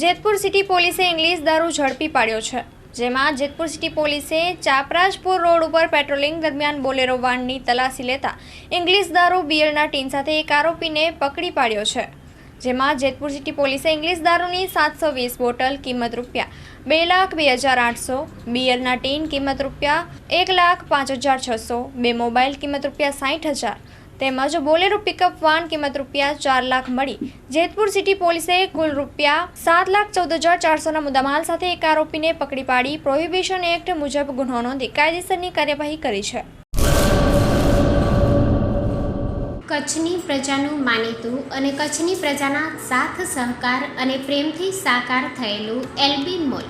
Jetpur city પોલીસે English દારૂ ઝડપી પાડ્યો છે, જેમાં જેતપુર સિટી પોલીસે ચાપરાજપુર રોડ ઉપર પેટ્રોલિંગ દરમિયાન બોલેરો વાનની તલાશી લેતા ઇંગ્લિશ દારૂ બિયરના ટીન સાથે એક આરોપીને પકડી પાડ્યો છે, જેમાં જેતપુર સિટી પોલીસે ઇંગ્લિશ દારૂની સાતસો વીસ બોટલ કિંમત રૂપિયા બે લાખ બે હજાર આઠસો, બિયરના ટીન કિંમત રૂપિયા એક લાખ પાંચ હજાર છસો, બે મોબાઈલ કિંમત રૂપિયા સાઠ હજાર તેમજ બોલેરો પિકઅપ વાન કિંમત રૂપિયા ચાર લાખ મળી. જેતપુર સિટી પોલીસે કુલ રૂપિયા સાત લાખ ચૌદ હજાર ચારસોના મુદ્દામાલ સાથે એક આરોપીને પકડી પાડી પ્રોહિબિશન એક્ટ મુજબ ગુનો નોંધી કાયદેસરની કાર્યવાહી કરી છે. કચ્છની પ્રજાનું માનીતું અને કચ્છની પ્રજાના સાથ, સહકાર અને પ્રેમથી સાકાર થયેલું એલબી મોલ,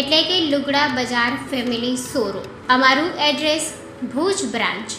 એટલે કે લુગડા બજાર ફેમિલી શોરૂમ. અમારું address Bhuj branch.